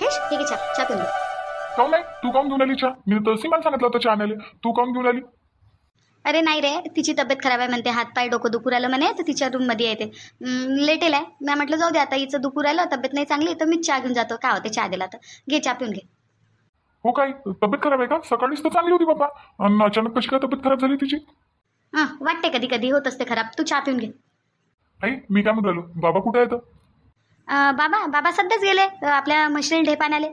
राकेश हे घे चा चा पिऊन घे. काऊन नाही तू काऊन घेऊन आली चहा? मी तर सीमान सांगितलं होतं चहा आणायला तू काऊन घेऊन आली? अरे नाही रे तिची तब्येत खराब आहे म्हणते. हात पाय डोकं दुखू राहिलं म्हणे तर तिच्या रूममध्ये येते. लेटेल आहे मी म्हटलं जाऊ दे आता हिचं दुखू राहिलं तब्येत नाही चांगली तर मीच चहा घेऊन जातो. काय होते चहा दिला तर. घे चहा पिऊन घे. हो काय? तब्येत खराब आहे का? सकाळीच तर चांगली होती बाबा. आणि अचानक कशी काय तब्येत खराब झाली तिची? हां वाटते कधी कधी होत असते खराब. तू चहा पिऊन घे. आई मी काय म्हणून राहिलो? बाबा कुठे आहेत अं, बाबा बाबा सध्याच गेले आपल्या मशीन ढेपाण्याले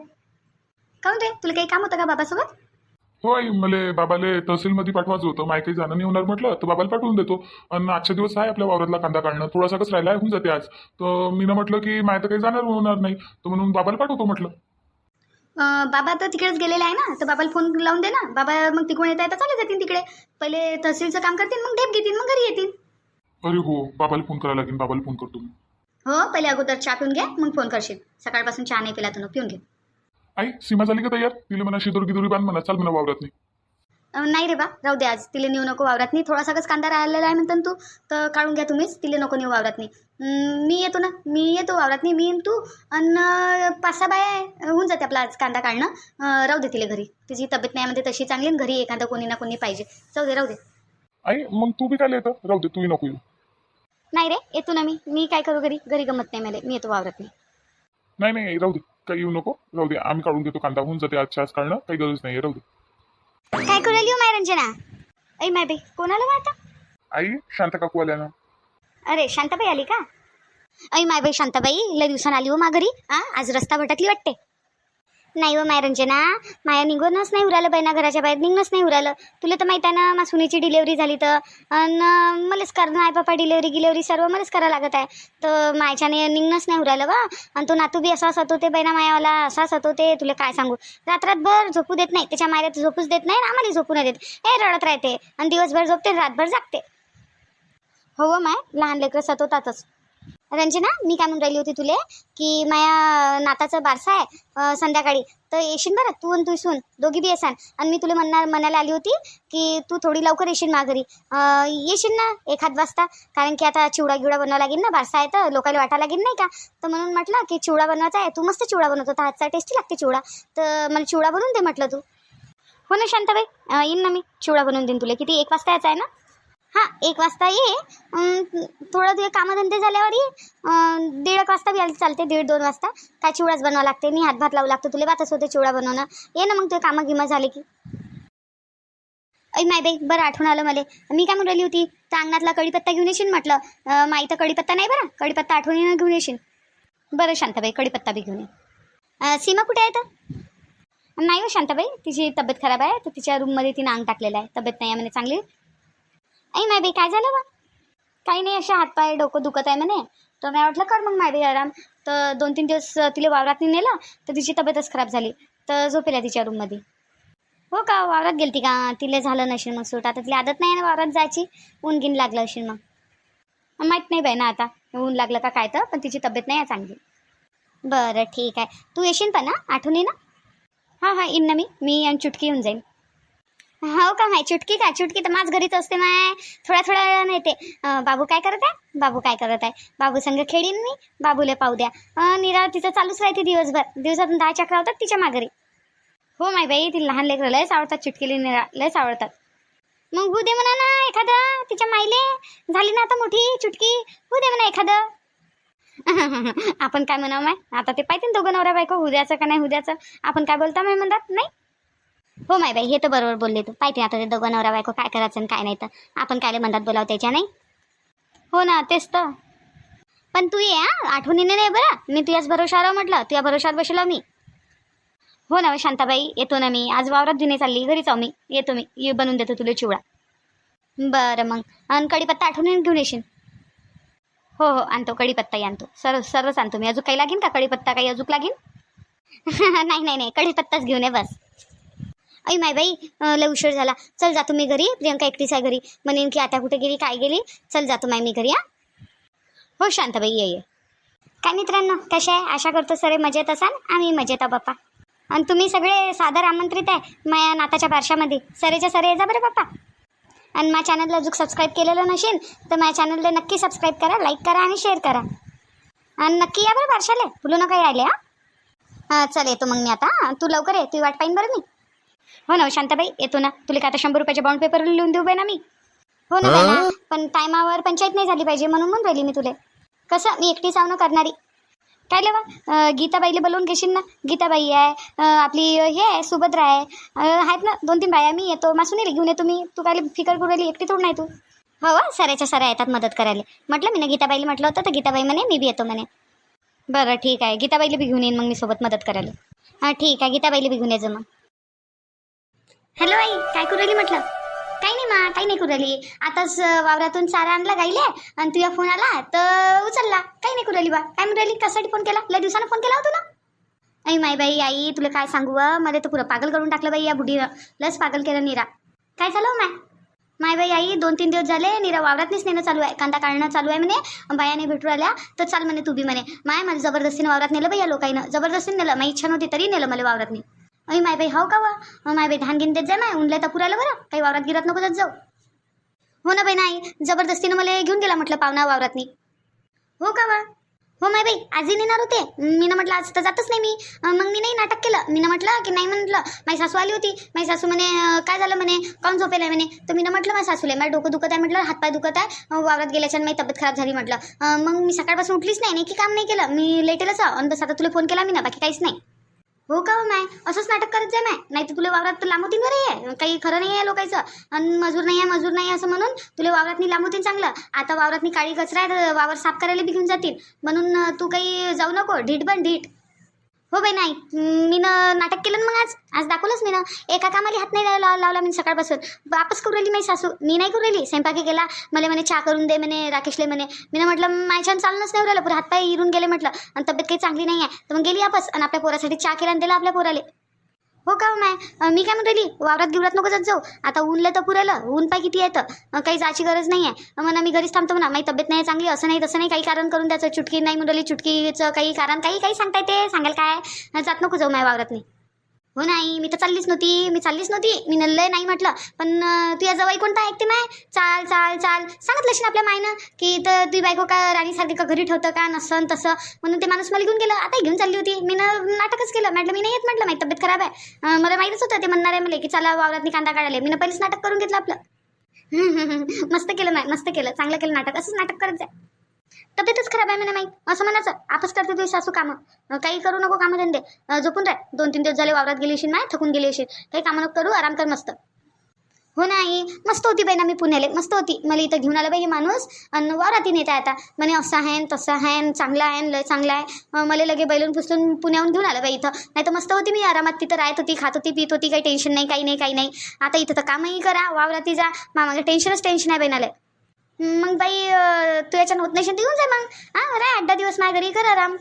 काऊन रे? तुला काही काम होतं का बाबासोबत? हो आई मला बाबाले तहसीलमध्ये पाठवायचं होतं. माय काही जाणं नाही होणार म्हटलं तर बाबाला पाठवून देतो. आणि आजचे दिवस आहे आपल्या वावरातला कांदा काढणं. थोडासा कसं राहिला होऊन जाते आज. तर मी म्हटलं की माय तर काही जाणार होणार नाही. तर म्हणून बाबाला पाठवतो म्हटलं. अं, बाबा तर तिकडेच गेलेले आहे ना तर बाबाला फोन लावून दे ना. बाबा मग तिकडून येता येता चालले जातील तिकडे. पहिले तहसीलचं काम करतील मग ढेप घेतील मग घरी येतील. अरे हो बाबाला फोन करायला लागेल बाबाला फोन करतो मी. हो पहिले अगोदर चहा पिऊन घे मग फोन करशील. सकाळपासून चहा नाही पिला तू पिऊन घे. आई सीमा झाली का तयार? तिला म्हणा शिदोरी गिदोरी बांध म्हणा चाल म्हणा वावरात नाही अं, नाही रे बा राहू दे आज. तिला नेऊ नको वावरात नाही थोडासाच कांदा राहिलेला आहे म्हणतो ना तू. तर काढून घ्या तुम्हीच. तिला नको नेऊ वावरात नाही अं, मी येतो ना. मी येतो वावरात नाही मी आणि तू. आणि पाच सहा बाया आहे. होऊन जाते आपला आज कांदा काढणं. अं, राहू दे तिला घरी. तिची तब्येत नाही म्हणजे तशी चांगली आणि घरी एखादं कोणी ना कोणी पाहिजे. जाऊ दे राहू दे. आई मग तू बी काय येतं. राहू दे तूही नको येऊ. नाही रे येतो ना मी. मी काय करू घरी? घरी गमत नाही मला. मी येतो वावरात नाही नाही नाही राहू दे. काही येऊ नको. राहू दे. आम्ही काढून देतो कांदा. होऊन जाते आजच्या आज काढणं. काही गरज नाही राहू दे. काय करू राहिली हो माय रंजना? ऐ माय बाई कोणाला वाटतं आई शांत काकू आल्या ना. अरे शांताबाई आली का? ऐ माय बाई शांताबाई लय दिवसानं आली हो मा घरी. आ आज रस्ता भटकली वाटते. नाही व माय रंजना. माया निघूनच नाही उरालं बाई ना घराच्या बाहेर निघणंच नाही उरालं. तुला तर माहीत आहे ना मा सुनीची डिलेवरी झाली तर. आणि मलाच करणं आई पप्पा डिलेवरी गिलेवरी सर्व मलाच करावं लागत आहे. तर मायच्याने निघणंच नाही उरालं बा. आणि तो नातू बी असा सतवते बाई ना मायावाला असा सतवते तुला काय सांगू? रात्रभर झोपू देत नाही. त्याच्या मायला तर झोपूच देत नाही आणि आम्हाला झोपू नाही देत. हे रडत राहते. आणि दिवसभर झोपते रातभर जागते. हो माय. लहान लेकरं सतवतातच रंजना मी काय म्हणून राहिली होती तुले की माया नाताचं बारसा आहे संध्याकाळी. तर येशील बरं तू आणि तू सून दोघी बी येसान. आणि मी तुला म्हणणार म्हणायला आली होती की तू थोडी लवकर येशील माघारी येशील ना एखाद वाजता? कारण की आता चिवडा गिवडा बनवा लागेल ना बारसा आहे तर लोकांना वाटा लागेल नाही का? तर म्हणून म्हटलं की चिवडा बनवायचा आहे तू मस्त चिवडा बनवतो होता हातचा टेस्टी लागते चिवडा. तर मला चिवडा बनवून दे म्हटलं तू. हो ना शांताबाई? येईन ना मी चिवडा बनवून देईन तुला. किती एक वाजता यायचं आहे ना? हां एक वाजता ये. थोडं तुझे कामधंदे झाल्यावर ये दीड एक वाजता बी आली चालते दीड दोन वाजता. काय चिवडाच बनवावं लागते मी हातभात लावू लागतो तुला बातच होते चिवडा बनवणं. ये ना मग तुझे कामं गिमा झाले की. ऐ माय बाई बरं आठवण आलं मला. मी काय म्हणली होती तर अंगणातला कढीपत्ता घेऊन येशील म्हटलं. माई तर कढीपत्ता नाही बरं कढीपत्ता आठवणीनं घेऊन येशील. बरं शांताबाई कढीपत्ता बी घेऊन ये. सीमा कुठे आहे तर? नाही हो शांताबाई तिची तब्येत खराब आहे तर तिच्या रूममध्ये तिनं अंग टाकलेलं आहे. तब्येत नाही आहे म्हणे चांगली. ऐ माय बाई काय झालं बा? काही नाही अशा हातपाय डोकं दुखत आहे म्हणे. तर मी वाटलं कर मग माय आराम. तर दोन तीन दिवस तिला वावरात नेलं तर तिची तब्येतच खराब झाली. तर झोपेला तिच्या रूममध्ये हो का वावरात गेलती का? तिला झालं नसेल मग सूट. आता तिला आदत नाही आहे ना वावरात जायची? ऊन गिन लागलं असेल मग. माहीत नाही बाई ना आता. ऊन लागलं का काय तर पण तिची तब्येत नाही आहे चांगली. बरं ठीक आहे. तू येशील पण ना आठवणी ना? हां हां येईन ना मी. मी आणि चुटकी येऊन जाईन. हो का माय? चुटकी का? चुटकी तर माझ घरीच असते माय. थोड्या थोड्या वेळानं येते. ते बाबू काय करत आहे? बाबू काय करत आहे? बाबू संग खेळीन मी. बाबूला पाहू द्या. अं, निरा तिचं चालूच राहते दिवसभर. दिवसातून दहा चक्रा होतात तिच्या माघारी. हो माय बाई ती लहान लेकरं लयच आवडतात चुटकीला निरा लयच आवडतात. मग होऊ दे म्हणा ना एखादं. तिच्या माईले झाली ना आता मोठी चुटकी. होऊ दे म्हणा एखादं. आपण काय म्हणावं माय? आता ते पाहिजे ना दोघं नवरा बायको. उद्याचं का नाही उद्याचं आपण काय बोलता माय म्हणतात नाही? हो माय बाई हे तर बरोबर बोलले तू. पाहिजे आता ते दोघं नवरा बायको काय करायचं आणि काय नाही तर. आपण कायले म्हणतात बोलावं त्याच्या नाही? हो ना तेच तर. पण तू ये हा. आठवणीने नाही बरं. मी तुझ्याच भरोशावर म्हटलं. तुझ्या भरोशावर बसलो मी. हो ना शांताबाई येतो ना मी. आज वावरात जुने चालली. घरीच जाऊ मी. येतो मी. ये बनवून देतो तुला चिवडा. बरं मग. आणि कढीपत्ता आठवणीने घेऊन येशील. हो हो आणतो. कढीपत्ताही आणतो. सर्व सर्वच आणतो मी. अजून काही लागेल का कढीपत्ता काही अजून लागेन? नाही नाही नाही. कढीपत्ताच घेऊन ये बस. ऐ माय बाई अं, लय उशीर झाला. चल जातो मी घरी. प्रियंका एकटीच आहे घरी. म्हणेन की आता कुठे गेली काय गेली? चल जातो माय मी घरी हा. हो शांताबाई ये ये. काय मित्रांनो कशा आहे? आशा करतो सरे मजेत असाल. आम्ही मजेत आहो बाप्पा आणि तुम्ही सगळे सादर आमंत्रित आहे माझ्या नाताच्या बारशामध्ये सरेच्या सरे ये जा बरं बाप्पा आणि माझ्या चॅनलला अजून सबस्क्राईब केलेलं नसेल तर माझ्या चॅनलला नक्की सबस्क्राईब करा लाईक करा आणि शेअर करा. आणि नक्की या बरं बारशाले भुलू नका यायला हा. हां चल येतो मग मी आता हां, तू लवकर ये तू वाट पाहिन बरं मी. हो ना शांताबाई येतो ना. तुला काय आता शंभर रुपयाच्या बाउंड पेपर लिहून देऊ बाई ना मी? हो ना बाई ना. पण टायमावर पंचायत नाही झाली पाहिजे म्हणून म्हणून राहिली मी तुले. कसं? मी एकटी सावनं करणारी. काय लेवा गीताबाईला बोलवून घेशील ना? गीताबाई आहे आपली हे आहे सुभद्रा आहे. आहेत ना दोन तीन बाया मी येतो. मासून घेऊन येतो मी तू काय फिकर करू राहिली एकटी थोड नाही तू. हो वा, सऱ्याच्या सऱ्या येतात मदत करायला. म्हटलं मी ना गीताबाईला म्हटलं होतं तर गीताबाई म्हणे मी बी येतो म्हणे. बरं ठीक आहे. गीताबाईला बी घेऊन येईन मग मी सोबत मदत करायला. हां ठीक आहे. गीताबाईला बी घेऊन यायचं मग. हॅलो आई काय करू राहिली म्हटलं? काही नाही मा काही नाही करू राहिली. आताच वावरातून चारा आणला गाईले आणि तुझा फोन आला तर उचलला. काही नाही करू राहिली बा. काय म्हणून राहिली? कशासाठी फोन केला? लय दिवसानं फोन केला होता तुला. आई माय बाई आई तुला काय सांगू व? मला तर पुरं पागल करून टाकलं बाई या बुढीनं. लस पागल केलं निरा. काय झालं हो, माय? माय बाई आई दोन तीन दिवस झाले निरा वावरातनीच नेणं चालू आहे. कांदा काढणं चालू आहे म्हणे. बायाने भेटू आल्या तर चाल म्हणे तू बी म्हणे. माय मला जबरदस्तीने वावरात नेलं बाई या लोकांना जबरदस्तीने नेलं. माझी इच्छा नव्हती तरी नेलं मला वावरातनी. अई माय बाई हो का वा? माय बाई धान घेऊन देत जा माय उनल्या तर पुरायला बरं काही वावरात गिरात नको जात जाऊ. हो ना बाई नाही जबरदस्तीनं मला घेऊन गेला म्हटलं पाहुणा वावरातनी. हो का वा? हो माय बाई आजही नेणार होते. मी ना म्हटलं आज तर जातच नाही मी. मग मी नाही नाटक केलं. मी ना म्हटलं की नाही म्हटलं. माझी सासू आली होती. माझी सासू म्हणे काय झालं म्हणे? काऊन झोपेल आहे म्हणे? तर मी ना म्हटलं माझ्या सासूला मला डोकं दुखत आहे म्हटलं हातपाय दुखत आहे. वावरात गेल्याच्या माझी तब्येत खराब झाली म्हटलं. मग मी सकाळपासून उठलीच नाही नाही की काम नाही केलं. मी लेटेलच आहे आणि बस आता तुला फोन केला मी ना बाकी काहीच नाही. हो का हो असंच नाटक करत जाय माय नाही तर तुला वावरात लांबवतीन बरं आहे. काही खरं नाही आहे लोकांचं. आणि मजूर नाही आहे मजूर नाही असं म्हणून तुला वावरातनी लांबवतीन चांगलं. आता वावरातनी काळी कचरा आहे तर वावर साफ करायला बी घेऊन जातील. म्हणून तू काही जाऊ नको. ढीट बन ढीट हो बाई नाही. मी नाटक केलं ना मग आज. आज दाखवलंच मी ना एका कामाला हात नाही लावला लावला मी सकाळपासून. वापस करू राहिली माझी सासू. मी नाही करू राहिली. स्वयंपाकी केला मला म्हणे चहा करून दे म्हणे राकेशले म्हणे. मी म्हटलं माझ्या चालणंच नाही राहिलं. पुढे हातपाय इरून गेले म्हटलं. आणि तब्येत काही चांगली नाही आहे तर मग गेली वापस. आणि आपल्या पोरासाठी चहा केला आणि दिला आपल्या पोराले. हो का हो मी काय म्हणून वावरात गिवरात नको जात जाऊ. आता ऊनलं तर पुरेलं. ऊन पाय किती येतं काही जायची गरज नाही आहे म्हणा मी घरीच थांबतो म्हणा. माझी तब्येत नाही चांगली. असं नाही तसं नाही. काही कारण करून त्याचं चुटकी नाही म्हणून चुटकीचं काही कारण काही काही सांगता येते सांगायला काय? जात नको जाऊ माझ्या वावरात नाही हो नाही मी तर चाललीच नव्हती मी चाललीच नव्हती. मी नल्लय नाही म्हटलं. पण तुझ्या जवळ कोणता ऐकते माय? चाल चाल चाल. सांगितलं ना आपल्या मायनं की तर तुझी बायको का राणीसारखी का घरी ठेवतं का? नसन तसं. म्हणून ते माणूस मला घेऊन गेलं. आता घेऊन चालली होती. मी नाटकच केलं. म्हटलं मी नाही येत म्हटलं. माझी तब्येत खराब आहे. मला माहीतच होतं. ते म्हणणार आहे मला की चला वावरातनी कांदा काढायला मी पहिलेच नाटक करून घेतलं आपलं. मस्त केलं नाही मस्त केलं. चांगलं केलं नाटक. असंच नाटक करत जाय तब्येतच खराब आहे म्हणे माई. असं म्हणायचं. आपच करते तुझी सासू कामं. काही करू नको कामं धंदे. झोपून राह. दोन तीन दिवस झाले वावरात गेली असेल माय थकून गेली असेल काही कामं नको करू आराम कर मस्त. हो नाही मस्त होती बाई ना मी पुण्याले. मस्त होती. मला इथं घेऊन आला बाई माणूस. आणि वावरात नेता आता. म्हणे असं आहे तसा तसं आहे चांगला आहे लय चांगला आहे. मला लगे बैलून पुसलून पुण्याहून घेऊन आलं बाई इथं. नाही तर मस्त होती मी आरामात. तिथं राहत होती खात होती पित होती. काही टेन्शन नाही काही नाही काही नाही. आता इथं तर कामही करा. वावराती जा. मामाला टेन्शनच टेन्शन आहे बाईनाले मग बाई तू याच्यानं होत नाही येऊन जाय मग. हां राय आठ दहा दिवस माझ्या घरी कर आराम.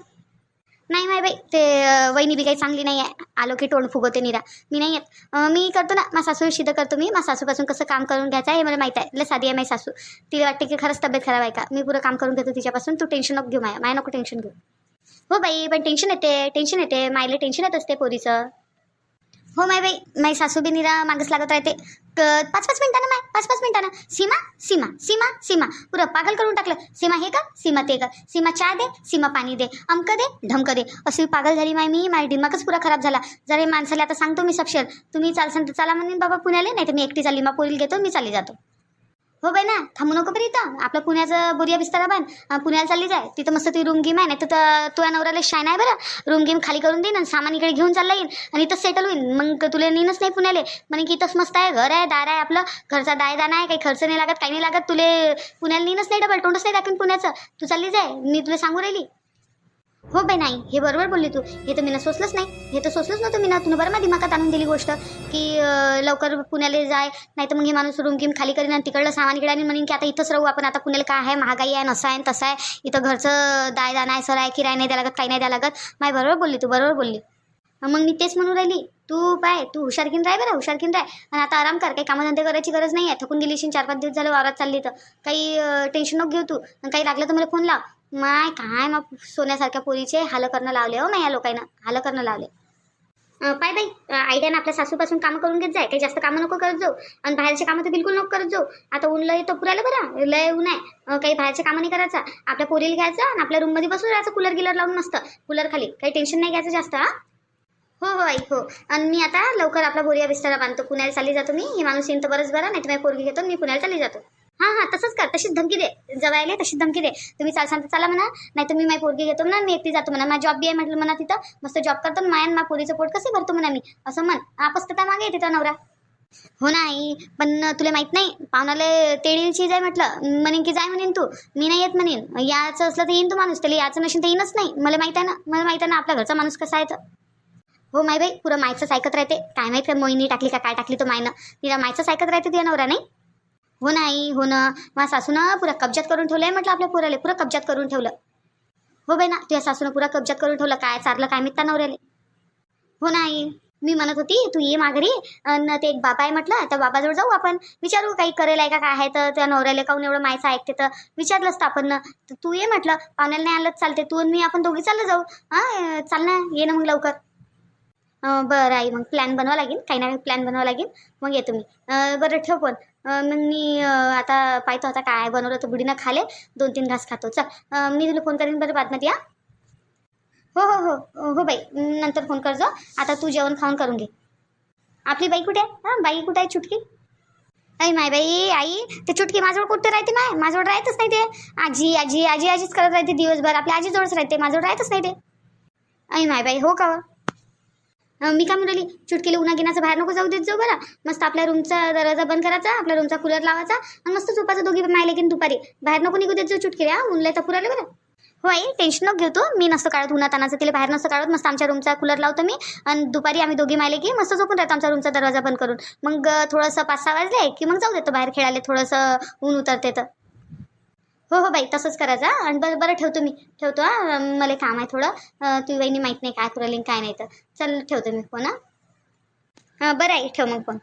नाही माय बाई ते वहिनी बी काही चांगली नाही आहे. आलो की तोंड फुगवते निरा. मी नाही येत. मी करतो ना मा सासू सिद्ध करतो मी. मा सासूपासून कसं काम करून घ्यायचं आहे हे मला माहीत आहे. लय साधी आहे माझी सासू. तिला वाटते की खरंच तब्येत खराब आहे का? मी पुरं काम करून घेतो तिच्यापासून. तू टेन्शन नको घेऊ माया. माया नको टेन्शन घेऊ. हो बाई पण टेन्शन येते टेन्शन येते. मायला टेन्शन येत असते पोरीचं. हो माय बाई माई सासू निरा मागच लागत राहते. क- पाच पाच मिनिटानं माय पाच पाच मिनिटानं. सीमा सीमा सीमा सीमा. पुरं पागल करून टाकलं. सीमा हे का सीमा ते का सीमा चहा दे सीमा पाणी दे अमक दे ढमक दे. अशी पागल झाली माय मी माझी दिमागच पुरा खराब झाला. जरा हे माणसाला आता सांगतो मी सपशेल. तुम्ही चालसान तर चला म्हणून बाबा पुण्याला नाही तर मी एकटी चालली मग पोरील घेतो मी चालली जातो. हो बाई ना थांबू नको बरं इथं. आपलं पुण्याचं बोरिया बिस्तारा बांध पुण्याला चालली जाय. तिथं मस्त ती रूम गेम आहे. ना तिथं तुला नवऱ्याला शायन आहे बरं. रूम गेम खाली करून देईन आणि सामान इकडे घेऊन चालला येईन. आणि इथं सेटल होईन. मग तुला नेणंच नाही पुण्याले. म्हणे की इथंच मस्त आहे. घर आहे दार आहे आपलं. घरचा दाय दाना आहे. काही खर्च नाही लागत काही नाही लागत. तुले पुण्याला नेणंच नाही डबल तोंडच नाही दाखवून पुण्याचं. तू चालली जाय. मी तुला सांगू राहिली. हो बाई नाही. हे बरोबर बोलली तू. हे तर मी ना सोचलंच नाही. हे तर सोचलंच नव्हतं मी ना तुला बरं माझ्या दिमागात आणून दिली गोष्ट की लवकर पुण्याला जाय नाही तर मग हे माणूस रूम गिम खाली करीन आणि तिकडलं सामान इकडे आणि म्हणेन की आता इथंच राहू आपण. आता पुण्याला काय आहे? महागाई आहे नसं आहे तसं आहे. इथं घरचं दाय दाना आहे सर आहे किराय नाही द्या लागत काही नाही द्या लागत. माय बरोबर बोलली तू बरोबर बोलली. मग मी तेच म्हणून राहिली तू पाय तू हुशारकीन राह बरं हुशारकीन राह आणि आता आराम कर काही कामधंदे करायची गरज नाही आहे थकून दिलीशी चार पाच दिवस झाले वावरात चालली तर. काही टेन्शन नको घेऊ तू. आणि काही लागलं तर मला फोन लाव. माय काय मग? सोन्यासारख्या पोरीचे हाल करणं लावले हो माय या लोकांना. हाल करणं लावले. पाय बाई आयडियानं आपल्या सासूपासून कामं करून घेत जाय. काही जास्त कामं नको करत जाऊ. आणि बाहेरचे कामं तर बिलकुल नको करत जाऊ. आता ऊन लय तो पुरायला बरं. लय ऊन आहे. काही बाहेरचे कामं नाही करायचं. आपल्या पोरीला घ्यायचं आणि आपल्या रूममध्ये बसून राहायचं. कूलर गिलर लावून मस्त. कूलर खाली. काही टेन्शन नाही घ्यायचं जास्त हा. हो हो आई हो. आणि मी आता लवकर आपला बोरिया बिस्तारा बांधतो. पुण्याला चालली जातो मी हे माणूस येईन तर बरंच बरं. नाही तर मी पोरगी घेतो आणि मी पुण्याला चालली जातो. हां हां तसंच कर तशीच धमकी दे. जवायले तशीच धमकी दे. तुम्ही चालसान तर चला म्हणा. नाही तर मी माझी पोरगी घेतो म्हणा मी एकटी जातो म्हणा. माझा जॉब बी आहे म्हटलं म्हणा तिथं. मस्त जॉब करतो आणि माया माझ्या पोरीचं पोट कसं भरतो म्हणा मी. असं म्हण. आपस मागे तिथं नवरा. हो नाही पण तुला माहीत नाही पाहुणाला तेडीलची जाय म्हटलं. म्हणेन की जाय म्हणेन तू. मी नाही येत म्हणेन. याचं असलं तर येईन तू माणूस त्याला याचं नसेल तर येईनच नाही. मला माहीत आहे ना मला माहीत आहे ना आपल्या घरचा माणूस कसा आहे तर हो माय बाई पुरं मायचंच ऐकत राहते. काय माहीत मोहिनी टाकली का काय टाकली तो मायनं. तिला मायचंच ऐकत राहते तिला नवरा नाही हो नाही हो ना. माझ्या सासूनं पुरा कब्जात करून ठेवलंय म्हटलं आपल्या पोराले. पुरा कब्जात करून ठेवलं. हो बाई ना तुझ्या सासूनं पुरा कब्जात करून ठेवलं. काय चारलं काय मित्ता नवऱ्याले. हो नाही. मी म्हणत होती तू ये माघारी आणि ते एक बाबा आहे म्हटलं त्या बाबाजवळ जाऊ आपण. विचारू काही करेल आहे का काय आहे तर. त्या नवऱ्याला काहून एवढं मायचं ऐकते तर. विचारलंस तर आपण. तर तू ये म्हटलं. पाहुण्याला नाही आलं चालते. तू आणि मी आपण दोघी चाललं जाऊ. हां चाल ना ये ना मग लवकर. बरं आई मग प्लॅन बनवा लागेल. काही ना काही प्लॅन बनवा लागेल. मग येतो मी. बरं ठेव पण मग मी आता पाहतो आता काय बनवलं तर बुडीनं खाले दोन तीन घास खातो. चल मी तुला फोन करेन बरं बातम्यात या? हो हो हो हो बाई नंतर फोन कर जो आता तू जेवण खाऊन करून घे. आपली बाई कुठे? आहे हां बाई कुठे आहे चुटकी अय माय बाई आई ते चुटकी माझ्यावर कुठे राहते माय? माझ्यावर राहतच नाही ते. आजी आजी आजी आजीच करत राहते दिवसभर. आपल्या आजीजवळच राहते माझ्यावर राहतच नाही ते. अय माय बाई हो का मी काय म्हणाली चुटकीला उन्हा गिनाचं बाहेर नको जाऊ देत जाऊ बरं. मस्त आपल्या रूमचा दरवाजा बंद करायचा आपल्या रूमचा कूलर लावायचा आणि मस्त झोपायचं दोघी मायले की दुपारी. बाहेर नको निघू देत जाऊ चुटकी हा उनलाय तर पुराले बरं. होय टेन्शन नको घेतो मी नसतो काढत उन्हातानाचं तिला बाहेर नसतं काढत मस्त आमच्या रूमचा कूलर लावतो मी आणि दुपारी आम्ही दोघी मायले की मस्त झोपून राहतो आमच्या रूमचा दरवाजा बंद करून. मग थोडंसं पाच सहा वाजले की मग जाऊ देतो बाहेर खेळायला थोडंसं ऊन उतरते तर. हो हो बाई तसंच करायचं हा. आणि बरं बरं ठेवतो मी. ठेवतो हा. मला काम आहे थोडं. अं, तुझी वहिनी माहीत नाही काय पुरवली काय नाही तर. चल ठेवतो मी फोन हा. हां बरं आहे ठेव मग फोन.